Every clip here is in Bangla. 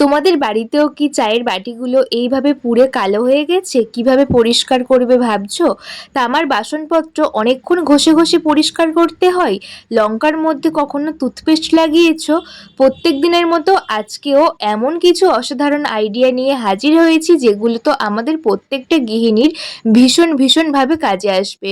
তোমাদের বাড়িতেও কি চায়ের বাটিগুলো এইভাবে পুড়ে কালো হয়ে গেছে? কীভাবে পরিষ্কার করবে ভাবছ? তা আমার বাসনপত্র অনেকক্ষণ ঘষে ঘষে পরিষ্কার করতে হয়। লঙ্কার মধ্যে কখনো টুথপেস্ট লাগিয়েছো? প্রত্যেক দিনের মতো আজকেও এমন কিছু অসাধারণ আইডিয়া নিয়ে হাজির হয়েছি, যেগুলো তো আমাদের প্রত্যেকটা গৃহিণীর ভীষণ ভীষণভাবে কাজে আসবে।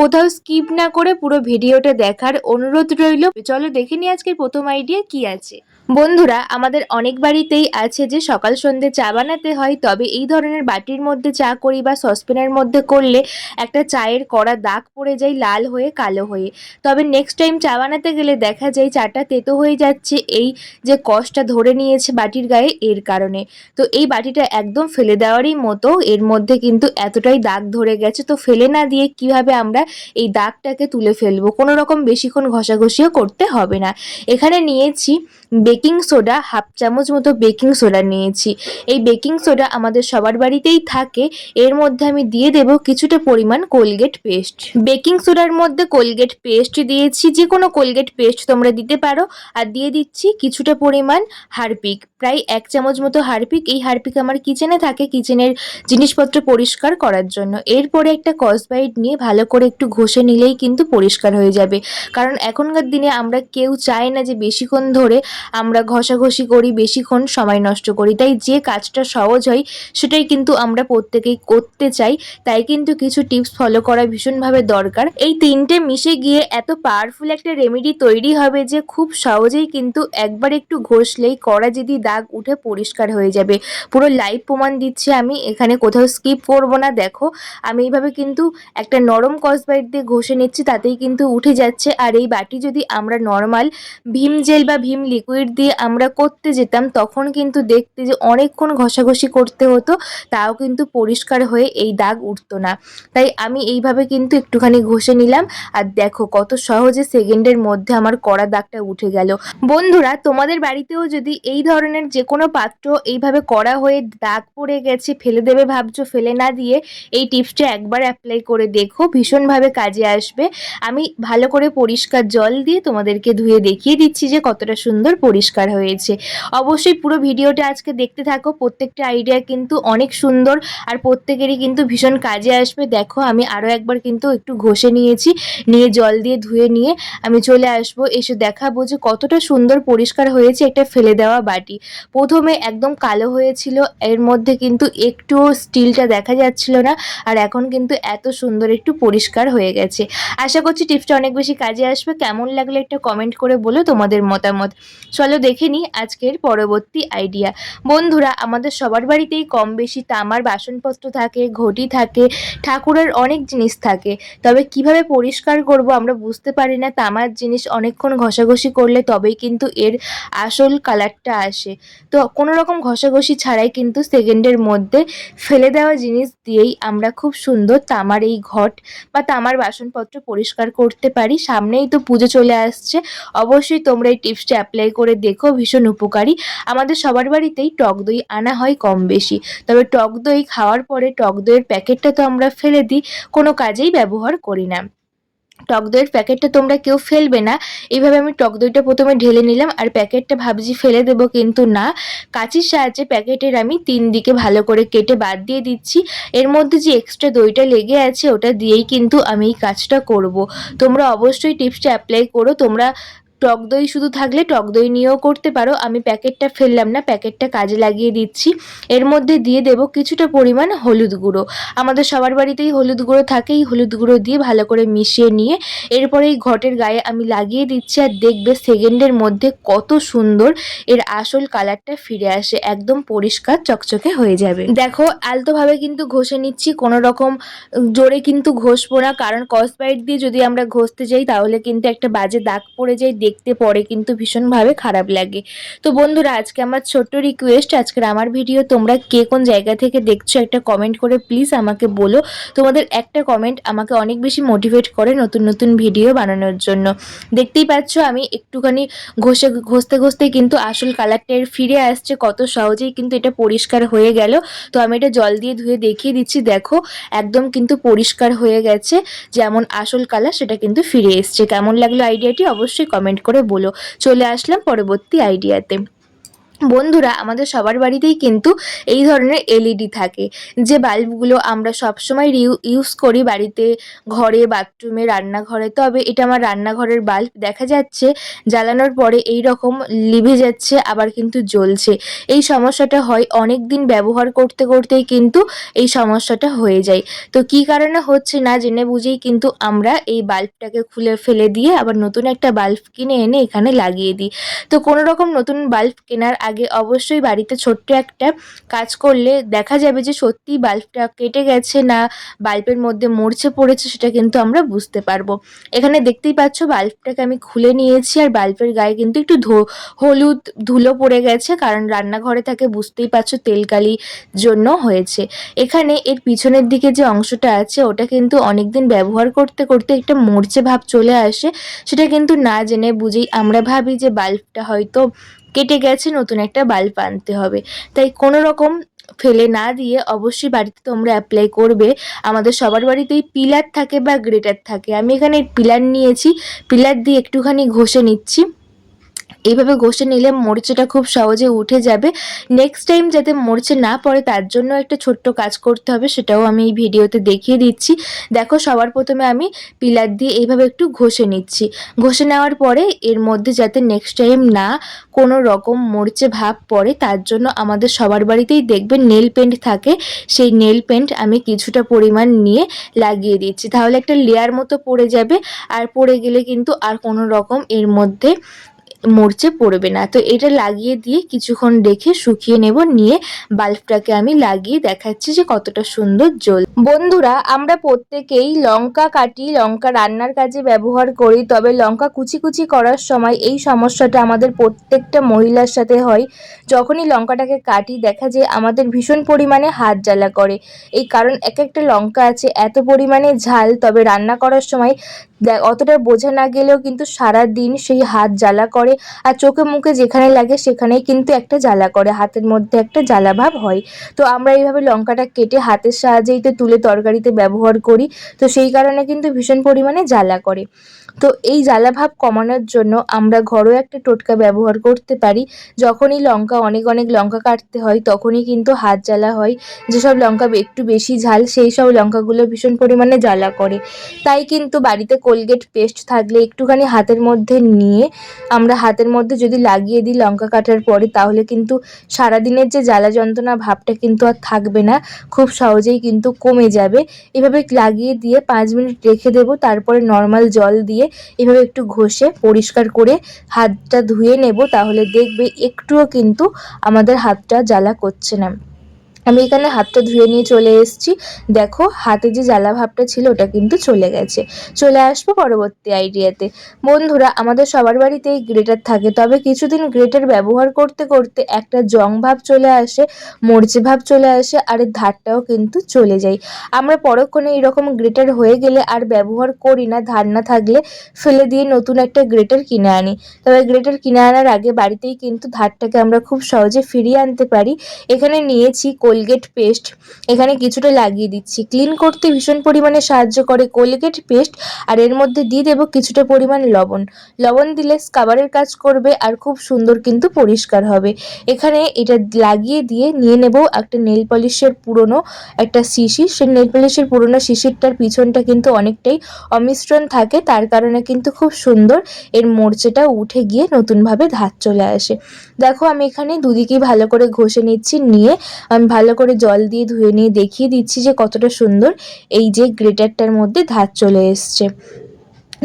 কোথাও স্কিপ না করে পুরো ভিডিওটা দেখার অনুরোধ রইল। চলো দেখে নিই আজকের প্রথম আইডিয়া কি আছে। বন্ধুরা, আমাদের অনেক বাড়িতেই আছে যে সকাল সন্ধে চা বানাতে হয়, তবে এই ধরনের বাটির মধ্যে চা করি বা সসপ্যানের মধ্যে করলে একটা চায়ের কড়া দাগ পড়ে যায়, লাল হয়ে কালো হয়ে। তবে নেক্সট টাইম চা বানাতে গেলে দেখা যায় চাটা তেতো হয়ে যাচ্ছে, এই যে কষটা ধরে নিয়েছে বাটির গায়ে, এর কারণে। তো এই বাটিটা একদম ফেলে দেওয়ারই মতো, এর মধ্যে কিন্তু এতটাই দাগ ধরে গেছে, তো ফেলে না দিয়ে কীভাবে আমরা এই দাগটাকে তুলে ফেলব? কোনো রকম বেশিক্ষণ ঘষাঘষিও করতে হবে না। এখানে নিয়েছি বেকিং সোডা হাফ চামচ মতো বেকিং সোডা নিয়েছি। এই বেকিং সোডা আমাদের সবার বাড়িতেই থাকে। এর মধ্যে আমি দিয়ে দেব কিছুটা পরিমাণ কোলগেট পেস্ট। বেকিং সোডার মধ্যে কোলগেট পেস্ট দিয়েছি। যে কোনো কোলগেট পেস্ট তোমরা দিতে পারো। আর দিয়ে দিচ্ছি কিছুটা পরিমাণ হারপিক। প্রায় এক চামচ মতো হারপিক। এই হারপিক আমার কিচেনে থাকে, কিচেনের জিনিসপত্র পরিষ্কার করার জন্য। এরপরে একটা কসবাইট নিয়ে ভালো করে একটু ঘষে নিলেই কিন্তু পরিষ্কার হয়ে যাবে। কারণ এখনকার দিনে আমরা কেউ চাই না যে বেশিক্ষণ ধরে আমরা ঘষাঘষি করি, বেশিক্ষণ সময় নষ্ট করি। তাই যে কাজটা সহজ হয়, সেটাই কিন্তু আমরা প্রত্যেকেই করতে চাই। তাই কিন্তু কিছু টিপস ফলো করা ভীষণভাবে দরকার। এই তিনটে মিশে গিয়ে এত পাওয়ারফুল একটা রেমেডি তৈরি হবে যে খুব সহজেই কিন্তু একবার একটু ঘষলেই কড়া যদি দাগ উঠে পরিষ্কার হয়ে যাবে। পুরো লাইভ প্রমাণ দিচ্ছি আমি, এখানে কোথাও স্কিপ করব না। দেখো, আমি এইভাবে কিন্তু একটা নরম কসবাইট দিয়ে ঘষে নিচ্ছি, তাতেই কিন্তু উঠে যাচ্ছে। আর এই বাটি যদি আমরা নর্মাল ভীম জেল বা ভীম লিকুইড দিয়ে আমরা করতে যেতাম, তখন কিন্তু দেখতে যে অনেকক্ষণ ঘষাঘষি করতে হতো, তাও কিন্তু পরিষ্কার হয়ে এই দাগ উঠতো না। তাই আমি এইভাবে কিন্তু একটুখানি ঘষে নিলাম। আর দেখো কত সহজে সেকেন্ডের মধ্যে আমার কড়া দাগটা উঠে গেল। বন্ধুরা, তোমাদের বাড়িতেও যদি এই ধরনের যে কোনো পাত্র এইভাবে করা হয়ে দাগ পড়ে গেছে, ফেলে দেবে ভাবছ, ফেলে না দিয়ে এই টিপসটা একবার অ্যাপ্লাই করে দেখো, ভীষণভাবে কাজে আসবে। আমি ভালো করে পরিষ্কার জল দিয়ে তোমাদেরকে ধুয়ে দেখিয়ে দিচ্ছি যে কতটা সুন্দর পরিষ্কার হয়েছে। অবশ্যই পুরো ভিডিওটা আজকে দেখতে থাকো। প্রত্যেকটা আইডিয়া কিন্তু অনেক সুন্দর আর প্রত্যেকেরই কিন্তু ভীষণ কাজে আসবে। দেখো, আমি আরও একবার কিন্তু একটু ঘষে নিয়েছি, নিয়ে জল দিয়ে ধুয়ে নিয়ে আমি চলে আসব। এসে দেখাবো যে কতটা সুন্দর পরিষ্কার হয়েছে একটা ফেলে দেওয়া বাটি। প্রথমে একদম কালো হয়েছিল, এর মধ্যে কিন্তু একটু স্টিলটা দেখা যাচ্ছিল না আর এখন কিন্তু এত সুন্দর একটু পরিষ্কার হয়ে গেছে। আশা করছি টিপসটা অনেক বেশি কাজে আসবে। কেমন লাগলে একটা কমেন্ট করে বলো তোমাদের মতামত। চলো দেখে নিই আজকের পরবর্তী আইডিয়া বন্ধুরা, আমাদের সবার বাড়িতেই কম বেশি তামার বাসনপত্র থাকে, ঘটি থাকে, ঠাকুরের অনেক জিনিস থাকে। তবে কীভাবে পরিষ্কার করব আমরা বুঝতে পারি না, তামার জিনিস অনেকক্ষণ ঘষাঘষি করলে তবেই কিন্তু এর আসল কালারটা আসে। তো কোনো রকম ঘষাঘষি ছাড়াই কিন্তু সেকেন্ডের মধ্যে ফেলে দেওয়া জিনিস দিয়েই আমরা খুব সুন্দর তামার এই ঘট বা তামার বাসনপত্র পরিষ্কার করতে পারি। সামনেই তো পুজো চলে আসছে। অবশ্যই তোমরা এই টিপসটা অ্যাপ্লাই করে দেখো ভীষণ উপকারী। আমাদের সবার বাড়িতেই টক দই আনা হয় কম বেশি তবে টক দই খাওয়ার পরে টক দইয়ের প্যাকেটটা তো আমরা ফেলে দিই, কোনো কাজেই ব্যবহার করি না। টক দইয়ের প্যাকেটটা তোমরা কেউ ফেলবে না। এইভাবে আমি টক দইটা প্রথমে ঢেলে নিলাম আর প্যাকেটটা ভাবছি ফেলে দেবো কিন্তু না। কাঁচির সাহায্যে প্যাকেটের আমি তিন দিকে ভালো করে কেটে বাদ দিয়ে দিচ্ছি। এর মধ্যে যে এক্সট্রা দইটা লেগে আছে ওটা দিয়েই কিন্তু আমি এই কাজটা করব। তোমরা অবশ্যই টিপসটা অ্যাপ্লাই করো। তোমরা টক দই শুধু থাকলে টক দই নিয়েও করতে পারো। আমি প্যাকেটটা ফেললাম না, প্যাকেটটা কাজে লাগিয়ে দিচ্ছি। এর মধ্যে দিয়ে দেব কিছুটা পরিমাণ হলুদ গুঁড়ো। আমাদের সবার বাড়িতেই হলুদ গুঁড়ো থাকে, এই হলুদ গুঁড়ো দিয়ে ভালো করে মিশিয়ে নিয়ে এরপরে এই ঘটের গায়ে আমি লাগিয়ে দিচ্ছি আর দেখবে সেকেন্ডের মধ্যে কত সুন্দর এর আসল কালারটা ফিরে আসে, একদম পরিষ্কার চকচকে হয়ে যাবে। দেখো, আলতোভাবে কিন্তু ঘষে নিচ্ছি, কোনো রকম জোরে কিন্তু ঘষবো না, কারণ কসবাইট দিয়ে যদি আমরা ঘষতে যাই তাহলে কিন্তু একটা বাজে দাগ পড়ে যায় দেখতে পরে কিন্তু ভীষণভাবে খারাপ লাগে। তো বন্ধুরা, আজকে আমার ছোট্ট রিকোয়েস্ট আজকের আমার ভিডিও তোমরা কে কোন জায়গা থেকে দেখছ একটা কমেন্ট করে প্লিজ আমাকে বলো। তোমাদের একটা কমেন্ট আমাকে অনেক বেশি মোটিভেট করে নতুন নতুন ভিডিও বানানোর জন্য। দেখতেই পাচ্ছ আমি একটুখানি ঘষে, ঘষতে ঘষতে কিন্তু আসল কালারটা ফিরে আসছে, কত সহজেই কিন্তু এটা পরিষ্কার হয়ে গেল। তো আমি এটা জল দিয়ে ধুয়ে দেখিয়ে দিচ্ছি, দেখো একদম কিন্তু পরিষ্কার হয়ে গেছে, যেমন আসল কালার সেটা কিন্তু ফিরে এসছে। কেমন লাগল আইডিয়াটি অবশ্যই কমেন্ট করে বলো। চলে আসলাম পরবর্তী আইডিয়াতে বন্ধুরা, আমাদের সবার বাড়িতেই কিন্তু এই ধরনের এলইডি থাকে। যে বাল্বগুলো আমরা সবসময় ইউজ করি বাড়িতে, ঘরে, বাথরুমে, রান্নাঘরে, তবে এটা আমার রান্নাঘরের বাল্ব। দেখা যাচ্ছে জ্বালানোর পরে এই রকম লিভে যাচ্ছে, আবার কিন্তু জ্বলছে। এই সমস্যাটা হয় অনেক দিন ব্যবহার করতে করতেই কিন্তু এই সমস্যাটা হয়ে যায়। তো কি কারণে হচ্ছে না জেনে বুঝেই কিন্তু আমরা এই বাল্বটাকে খুলে ফেলে দিয়ে আবার নতুন একটা বাল্ব কিনে এনে এখানে লাগিয়ে দিই। তো কোনো রকম নতুন বাল্ব কেনার আগে অবশ্যই বাড়িতে ছোট্ট একটা কাজ করলে দেখা যাবে যে সত্যিই বাল্বটা কেটে গেছে না বাল্বের মধ্যে মরছে, পড়েছে সেটা কিন্তু আমরা বুঝতে পারব। এখানে দেখতেই পাচ্ছ বাল্বটাকে আমি খুলে নিয়েছি আর বাল্বের গায়ে কিন্তু একটু হলুদ ধুলো পড়ে গেছে কারণ রান্নাঘরে থাকে বুঝতেই পারছ তেলকালি জন্য হয়েছে। এখানে এর পিছনের দিকে যে অংশটা আছে ওটা কিন্তু অনেকদিন ব্যবহার করতে করতে একটা মরচে ভাব চলে আসে। সেটা কিন্তু না জেনে বুঝেই আমরা ভাবি যে বাল্বটা হয়তো কেটে গেছে, নতুন একটা বাল্ব আনতে হবে। তাই কোনো রকম ফেলে না দিয়ে অবশ্যই বাড়িতে তোমরা অ্যাপ্লাই করবে। আমাদের সবার বাড়িতেই পিলার থাকে বা গ্রেটার থাকে। আমি এখানে পিলার নিয়েছি। পিলার দিয়ে একটুখানি ঘষে নিচ্ছি। এইভাবে ঘষে নিলে মরিচটা খুব সহজে উঠে যাবে। নেক্সট টাইম যাতে মরিচে না পড়ে, তার জন্য একটা ছোট্ট কাজ করতে হবে, সেটাও আমি এই ভিডিওতে দেখিয়ে দিচ্ছি। দেখো, সবার প্রথমে আমি পিলার দিয়ে এইভাবে একটু ঘষে নিচ্ছি। ঘষে নেওয়ার পরে এর মধ্যে যাতে নেক্সট টাইম না কোনো রকম মরিচে ভাব পড়ে, তার জন্য আমাদের সবার বাড়িতেই দেখবে নেল পেন্ট থাকে। সেই নেল পেন্ট আমি কিছুটা পরিমাণ নিয়ে লাগিয়ে দিচ্ছি। তাহলে একটা লেয়ার মতো পড়ে যাবে। আর পড়ে গেলে কিন্তু আর কোনো রকম এর মধ্যে মরচে পড়বে না। তো এটা লাগিয়ে দিয়ে কিছুক্ষণ রেখে শুকিয়ে নেব, নিয়ে বাল্বটাকে আমি লাগিয়ে দেখাচ্ছি যে কতটা সুন্দর জল বন্ধুরা, আমরা প্রত্যেকেই লঙ্কা কাটি, লঙ্কা রান্নার কাজে ব্যবহার করি, তবে লঙ্কা কুচি কুচি করার সময় এই সমস্যাটা আমাদের প্রত্যেকটা মহিলার সাথে হয়। যখনই লঙ্কাটাকে কাটি, দেখা যায় আমাদের ভীষণ পরিমাণে হাত জ্বালা করে। এই কারণ এক একটা লঙ্কা আছে, এত পরিমাণে ঝাল, তবে রান্না করার সময় অতটা বোঝা না গেলেও কিন্তু সারা দিন সেই হাত জ্বালা করে আর চোখে মুখে যেখানে লাগে সেখানেই কিন্তু একটা জ্বালা করে, হাতের মধ্যে একটা জ্বালা ভাব হয়। তো আমরা এইভাবে লঙ্কাটা কেটে হাতের সাহায্যেই তো তুলে তরকারিতে ব্যবহার করি, তো সেই কারণে কিন্তু ভীষণ পরিমাণে জ্বালা করে। তো এই জ্বালা ভাব কমানোর জন্য আমরা ঘরোয়া একটা টোটকা ব্যবহার করতে পারি। যখনই লঙ্কা, অনেক অনেক লঙ্কা কাটতে হয়, তখনই কিন্তু হাত জ্বালা হয়। যেসব লঙ্কা একটু বেশি ঝাল, সেই সব লঙ্কাগুলো ভীষণ পরিমাণে জ্বালা করে। তাই কিন্তু বাড়িতে কোলগেট পেস্ট থাকলে একটুখানি হাতের মধ্যে নিয়ে আমরা হাতের মধ্যে যদি লাগিয়ে দিই লঙ্কা কাটার পরে, তাহলে কিন্তু সারাদিনের যে জ্বালা যন্ত্রণা ভাবটা কিন্তু আর থাকবে না। খুব সহজেই কিন্তু কমে যাবে। এভাবে লাগিয়ে দিয়ে পাঁচ মিনিট রেখে দেবো, তারপরে নর্মাল জল দিয়ে এভাবে একটু ঘষে পরিষ্কার করে হাতটা ধুয়ে নেব, তাহলে দেখবে একটুও কিন্তু আমাদের হাতটা জ্বালা করছে না। আমি এখানে হাতটা ধুয়ে নিয়ে চলে এসেছি। দেখো, হাতে যে জ্বালা ভাবটা ছিল, ওটা কিন্তু চলে গেছে। চলে আসব পরবর্তী আইডিয়াতে। বন্ধুরা, আমাদের সবার বাড়িতেই গ্রেটার থাকে, তবে কিছুদিন গ্রেটার ব্যবহার করতে করতে একটা জং ভাব চলে আসে, মরচে ভাব চলে আসে, আর এর ধারটাও কিন্তু চলে যায়। আমরা পরক্ষণে এরকম গ্রেটার হয়ে গেলে আর ব্যবহার করি না, ধার না থাকলে ফেলে দিয়ে নতুন একটা গ্রেটার কিনে আনি। তবে গ্রেটার কিনে আনার আগে বাড়িতেই কিন্তু ধারটাকে আমরা খুব সহজে ফিরিয়ে আনতে পারি। এখানে নিয়েছি কোলগেট পেস্ট এখানে কিছুটা লাগিয়ে দিচ্ছি। ক্লিন করতে ভীষণ পরিমাণে সাহায্য করে কোলগেট পেস্ট আর এর মধ্যে দিয়ে দেবো কিছুটা পরিমাণ লবণ। লবণ দিলে স্কাবারের কাজ করবে আর খুব সুন্দর কিন্তু পরিষ্কার হবে। এখানে এটা লাগিয়ে দিয়ে নিয়ে নেব একটা নেল পলিশের পুরনো একটা শিশির সেই নেল পলিশের পুরনো শিশিরটার পিছনটা কিন্তু অনেকটাই অমিশ্রণ থাকে, তার কারণে কিন্তু খুব সুন্দর এর মোর্চেটা উঠে গিয়ে নতুনভাবে ধার চলে আসে। দেখো আমি এখানে দুদিকেই ভালো করে ঘষে নিচ্ছি, নিয়ে আমি ভালো করে জল দিয়ে ধুয়ে নিয়ে দেখিয়ে দিচ্ছি যে কতটা সুন্দর এই যে গ্রেটারটার মধ্যে ধার চলে এসছে।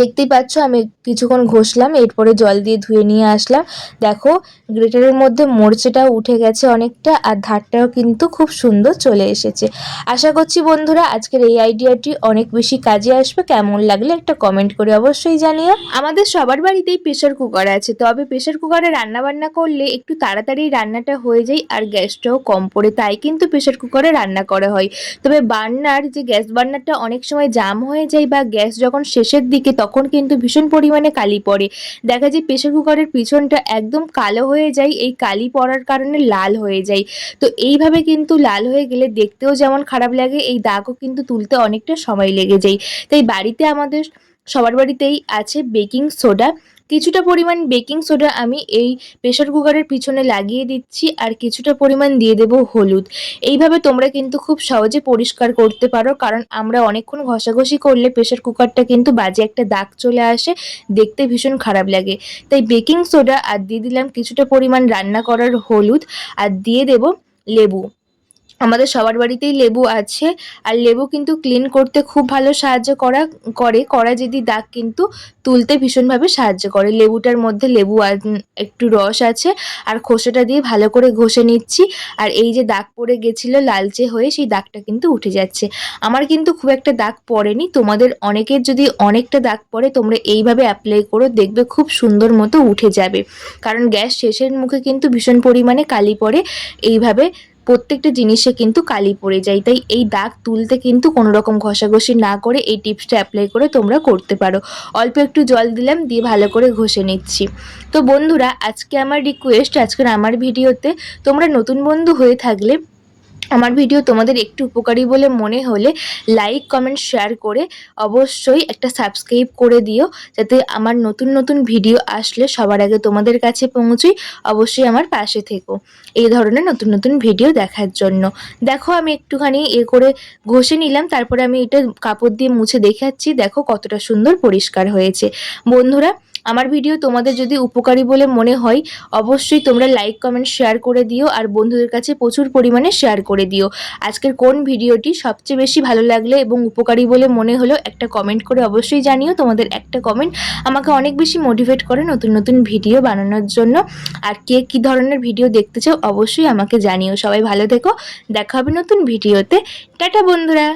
দেখতেই পাচ্ছ, আমি কিছুক্ষণ ঘষলাম, এরপরে জল দিয়ে ধুয়ে নিয়ে আসলাম। দেখো, গ্রেটারের মধ্যে মরচেটাও উঠে গেছে অনেকটা, আর ধারটাও কিন্তু খুব সুন্দর চলে এসেছে। আশা করছি বন্ধুরা, আজকের এই আইডিয়াটি অনেক বেশি কাজে আসবে। কেমন লাগলে একটা কমেন্ট করে অবশ্যই জানিও। আমাদের সবার বাড়িতেই প্রেশার কুকার আছে, তবে প্রেশার কুকারে রান্না বান্না করলে একটু তাড়াতাড়ি রান্নাটা হয়ে যায়, আর গ্যাসটাও কম পড়ে, তাই কিন্তু প্রেশার কুকারে রান্না করা হয়। তবে বার্নার, যে গ্যাস বার্নারটা অনেক সময় জাম হয়ে যায় বা গ্যাস যখন শেষের দিকে তখন কিন্তু ভীষণ পরিমাণে কালি পড়ে। দেখা যায় প্রেশার কুকারের পিছনটা একদম কালো হয়ে যায়, এই কালি পড়ার কারণে লাল হয়ে যায়। তো এইভাবে কিন্তু লাল হয়ে গেলে দেখতেও যেমন খারাপ লাগে, এই দাগও কিন্তু তুলতে অনেকটা সময় লেগে যায়। তাই বাড়িতে আমাদের, সবার বাড়িতেই আছে বেকিং সোডা। কিছুটা পরিমাণ বেকিং সোডা আমি এই প্রেশার কুকারের পিছনে লাগিয়ে দিচ্ছি আর কিছুটা পরিমাণ দিয়ে দেব হলুদ। এইভাবে তোমরা কিন্তু খুব সহজে পরিষ্কার করতে পারো, কারণ আমরা অনেকক্ষণ ঘষাঘষি করলে প্রেশার কুকারটা কিন্তু বাজে একটা দাগ চলে আসে, দেখতে ভীষণ খারাপ লাগে। তাই বেকিং সোডা আর দিয়ে দিলাম কিছুটা পরিমাণ রান্না করার হলুদ আর দিয়ে দেব লেবু। আমাদের সবার বাড়িতেই লেবু আছে, আর লেবু কিন্তু ক্লিন করতে খুব ভালো সাহায্য করা, করে। করা যদি দাগ কিন্তু তুলতে ভীষণভাবে সাহায্য করে। লেবুটার মধ্যে লেবু একটু রস আছে, আর খোসাটা দিয়ে ভালো করে ঘষে নিচ্ছি। আর এই যে দাগ পড়ে গেছিল লালচে হয়ে, সেই দাগটা কিন্তু উঠে যাচ্ছে। আমার কিন্তু খুব একটা দাগ পড়েনি। তোমাদের অনেকের যদি অনেকটা দাগ পড়ে, তোমরা এইভাবে অ্যাপ্লাই করো, দেখবে খুব সুন্দর মতো উঠে যাবে। কারণ গ্যাস শেষের মুখে কিন্তু ভীষণ পরিমাণে কালি পড়ে। এইভাবে প্রত্যেকটা জিনিসে কিন্তু কালি পড়ে যায়। তাই এই দাগ তুলতে কিন্তু কোনো রকম ঘষাঘষি না করে এই টিপসটা অ্যাপ্লাই করে তোমরা করতে পারো। অল্প একটু জল দিলাম, দিয়ে ভালো করে ঘষে নিচ্ছি। তো বন্ধুরা, আজকে আমার রিকোয়েস্ট আজকের আমার ভিডিওতে তোমরা নতুন বন্ধু হয়ে থাকলে আমার ভিডিও তোমাদের একটু উপকারী বলে মনে হলে লাইক কমেন্ট শেয়ার করে অবশ্যই একটা সাবস্ক্রাইব করে দিও, যাতে আমার নতুন নতুন ভিডিও আসলে সবার আগে তোমাদের কাছে পৌঁছই, অবশ্যই আমার পাশে থেকো। এই ধরনের নতুন নতুন ভিডিও দেখার জন্য। দেখো আমি একটুখানি এ করে ঘষে নিলাম, তারপরে আমি এটা কাপড় দিয়ে মুছে দেখাচ্ছি। দেখো কতটা সুন্দর পরিষ্কার হয়েছে। বন্ধুরা আমার ভিডিও তোমাদের যদি উপকারী বলে মনে হয়, অবশ্যই তোমরা লাইক কমেন্ট শেয়ার করে দিও আর বন্ধুদের কাছে প্রচুর পরিমাণে শেয়ার করে দিও। আজকের কোন ভিডিওটি সবচেয়ে বেশি ভালো লাগলে এবং উপকারী বলে মনে হলো একটা কমেন্ট করে অবশ্যই জানিও, তোমাদের একটা কমেন্ট আমাকে অনেক বেশি মোটিভেট করে নতুন নতুন ভিডিও বানানোর জন্য। আর কে কী ধরনের ভিডিও দেখতে চাও অবশ্যই আমাকে জানিও। সবাই ভালো থেকো, দেখা হবে নতুন ভিডিওতে। টাটা বন্ধুরা!